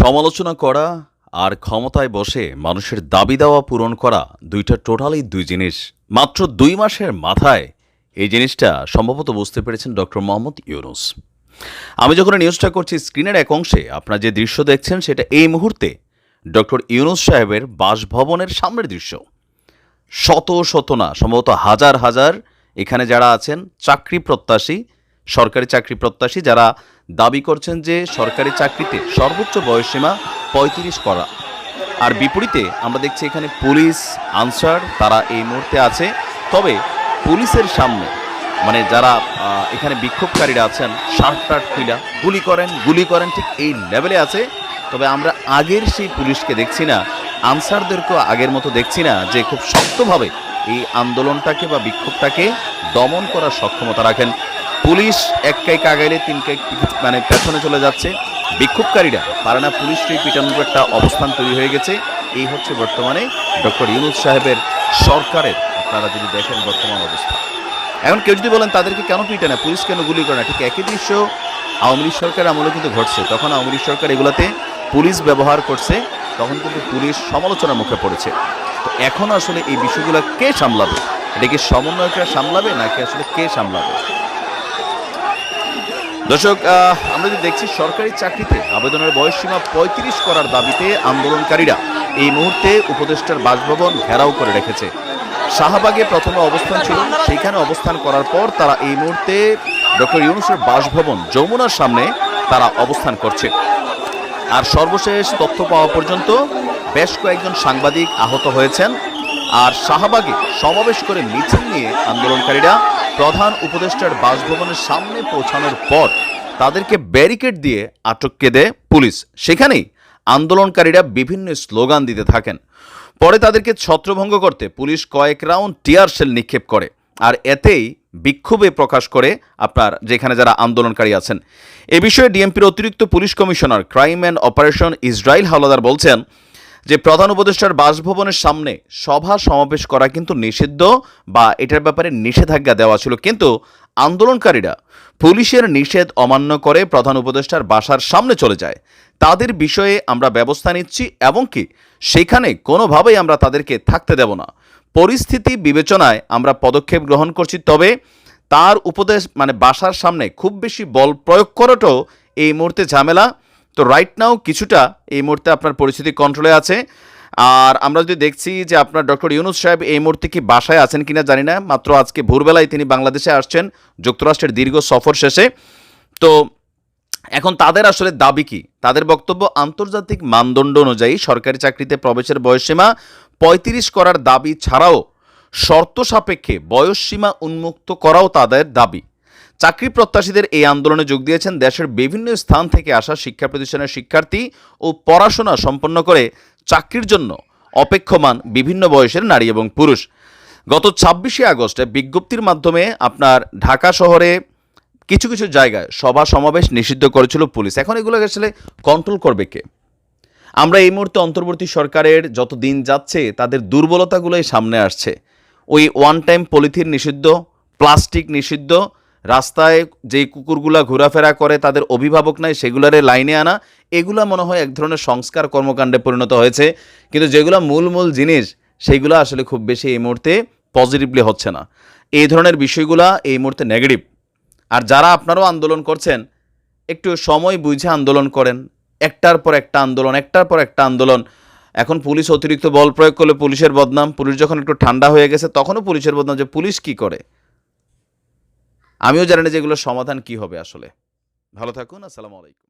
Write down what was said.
সমালোচনা করা আর ক্ষমতায় বসে মানুষের দাবি দাওয়া পূরণ করা দুইটা টোটালি দুই জিনিস। মাত্র দুই মাসের মাথায় এই জিনিসটা সম্ভবত বুঝতে পেরেছেন ডক্টর মোহাম্মদ ইউনুস। আমি যখন নিউজটা করছি, স্ক্রিনের এক অংশে আপনারা যে দৃশ্য দেখছেন, সেটা এই মুহূর্তে ডক্টর ইউনুস সাহেবের বাসভবনের সামনের দৃশ্য। শত শত না, সম্ভবত হাজার হাজার এখানে যারা আছেন, চাকরি প্রত্যাশী, সরকারি চাকরি প্রত্যাশী, যারা দাবি করছেন যে সরকারি চাকরিতে সর্বোচ্চ বয়সসীমা পঁয়ত্রিশ করা। আর বিপরীতে আমরা দেখছি এখানে পুলিশ, আনসার তারা এই মুহূর্তে আছে। তবে পুলিশের সামনে মানে যারা এখানে বিক্ষোভকারীরা আছেন শার্ট টার্ট খুইলা গুলি করেন গুলি করেন ঠিক এই লেভেলে আছে। তবে আমরা আগের সেই পুলিশকে দেখছি না, আনসারদেরকেও আগের মতো দেখছি না যে খুব শক্তভাবে এই আন্দোলনটাকে বা বিক্ষোভটাকে দমন করার সক্ষমতা রাখেন। পুলিশ এক কাইক আগাইলে তিন কাইক মানে পেছনে চলে যাচ্ছে। বিক্ষোভকারীরা পারে না পুলিশকে পিটানোর একটা অবস্থান তৈরি হয়ে গেছে। এই হচ্ছে বর্তমানে ডক্টর ইউনুস সাহেবের সরকারের, আপনারা যদি দেখেন বর্তমান অবস্থা। এখন কেউ যদি বলেন, তাদেরকে কেন পিটে না? পুলিশ কেন গুলি করে না? ঠিক একই দৃশ্য আওয়ামী লীগ সরকার আমলে কিন্তু ঘটছে। তখন আওয়ামী লীগ সরকার এগুলোতে পুলিশ ব্যবহার করছে, তখন কিন্তু পুলিশ সমালোচনার মুখে পড়েছে। তো এখন আসলে এই বিষয়গুলো কে সামলাবে? এটা কি সমন্বয়করা সামলাবে, নাকি আসলে কে সামলাবে? দর্শক আমরা যদি দেখছি সরকারি চাকরিতে আবেদনের বয়সসীমা পঁয়ত্রিশ করার দাবিতে আন্দোলনকারীরা এই মুহূর্তে উপদেষ্টার বাসভবন ঘেরাও করে রেখেছে। শাহবাগে প্রথমে অবস্থান ছিল সেইখানে অবস্থান করার পর তারা এই মুহূর্তে ডক্টর ইউনুসের বাসভবন যমুনার সামনে তারা অবস্থান করছে। আর সর্বশেষ তথ্য পাওয়া পর্যন্ত বেশ কয়েকজন সাংবাদিক আহত হয়েছেন। আর শাহবাগে সমাবেশ করে মিছিল নিয়ে আন্দোলনকারীরা প্রধান উপদেষ্টার বাসভবনের সামনে পৌঁছানোর পর তাদেরকে ব্যারিকেড দিয়ে আটককে দেয় পুলিশ। সেখানেই আন্দোলনকারীরা বিভিন্ন স্লোগান দিতে থাকেন। পরে তাদেরকে ছত্রভঙ্গ করতে পুলিশ কয়েক রাউন্ড টিয়ার সেল নিক্ষেপ করে। আর এতেই বিক্ষোভে প্রকাশ করে আপনার যেখানে যারা আন্দোলনকারী আছেন। এ বিষয়ে ডিএমপির অতিরিক্ত police commissioner crime and operation Israil Howlader বলছেন যে প্রধান উপদেষ্টার বাসভবনের সামনে সভা সমাবেশ করা কিন্তু নিষিদ্ধ বা এটার ব্যাপারে নিষেধাজ্ঞা দেওয়া ছিল। কিন্তু আন্দোলনকারীরা পুলিশের নিষেধ অমান্য করে প্রধান উপদেষ্টার বাসার সামনে চলে যায়। তাদের বিষয়ে আমরা ব্যবস্থা নিচ্ছি এবং কি সেখানে কোনোভাবেই আমরা তাদেরকে থাকতে দেব না। পরিস্থিতি বিবেচনায় আমরা পদক্ষেপ গ্রহণ করছি, তবে তার উপদেশ মানে বাসার সামনে খুব বেশি বল প্রয়োগ করাটাও এই মুহূর্তে ঝামেলা। তো রাইট নাও কিছুটা এই মুহূর্তে আপনার পরিস্থিতি কন্ট্রোলে আছে। আর আমরা যদি দেখছি যে আপনার ডক্টর ইউনুস সাহেব এই মুহূর্তে কি বাসায় আছেন কিনা জানি না, মাত্র আজকে ভোরবেলায় তিনি বাংলাদেশে আসছেন যুক্তরাষ্ট্রের দীর্ঘ সফর শেষে। তো এখন তাদের আসলে দাবি কি? তাদের বক্তব্য আন্তর্জাতিক মানদণ্ড অনুযায়ী সরকারি চাকরিতে প্রবেশের বয়সসীমা পঁয়ত্রিশ করার দাবি ছাড়াও শর্ত সাপেক্ষে বয়সসীমা উন্মুক্ত করাও তাদের দাবি। চাকরি প্রত্যাশীদের এই আন্দোলনে যোগ দিয়েছেন দেশের বিভিন্ন স্থান থেকে আসা শিক্ষা প্রতিষ্ঠানের শিক্ষার্থী ও পড়াশোনা সম্পন্ন করে চাকরির জন্য অপেক্ষমান বিভিন্ন বয়সের নারী এবং পুরুষ। গত ছাব্বিশে আগস্টে বিজ্ঞপ্তির মাধ্যমে আপনার ঢাকা শহরে কিছু কিছু জায়গায় সভা সমাবেশ নিষিদ্ধ করেছিল পুলিশ। এখন এগুলো আসলে কন্ট্রোল করবে কে? আমরা এই মুহূর্তে অন্তর্বর্তী সরকারের যত দিন যাচ্ছে তাদের দুর্বলতাগুলোই সামনে আসছে। ওই ওয়ান টাইম পলিথিন নিষিদ্ধ প্লাস্টিক নিষিদ্ধ রাস্তায় যেই কুকুরগুলা ঘোরাফেরা করে, তাদের অভিভাবক নাই, সেগুলারে লাইনে আনা, এগুলা মনে হয় এক ধরনের সংস্কার কর্মকাণ্ডে পরিণত হয়েছে। কিন্তু যেগুলো মূল মূল জিনিস সেইগুলো আসলে খুব বেশি এই মুহূর্তে পজিটিভলি হচ্ছে না। এই ধরনের বিষয়গুলা এই মুহূর্তে নেগেটিভ আর যারা আপনারাও আন্দোলন করছেন, একটু সময় বুঝে আন্দোলন করেন। একটার পর একটা আন্দোলন, একটার পর একটা আন্দোলন। এখন পুলিশ অতিরিক্ত বল প্রয়োগ করলে পুলিশের বদনাম, পুলিশ যখন একটু ঠান্ডা হয়ে গেছে, তখনও পুলিশের বদনাম যে পুলিশ কি করে? আমিও জানি না যে এগুলোর সমাধান কি হবে আসলে। ভালো থাকুন আসসালামু আলাইকুম।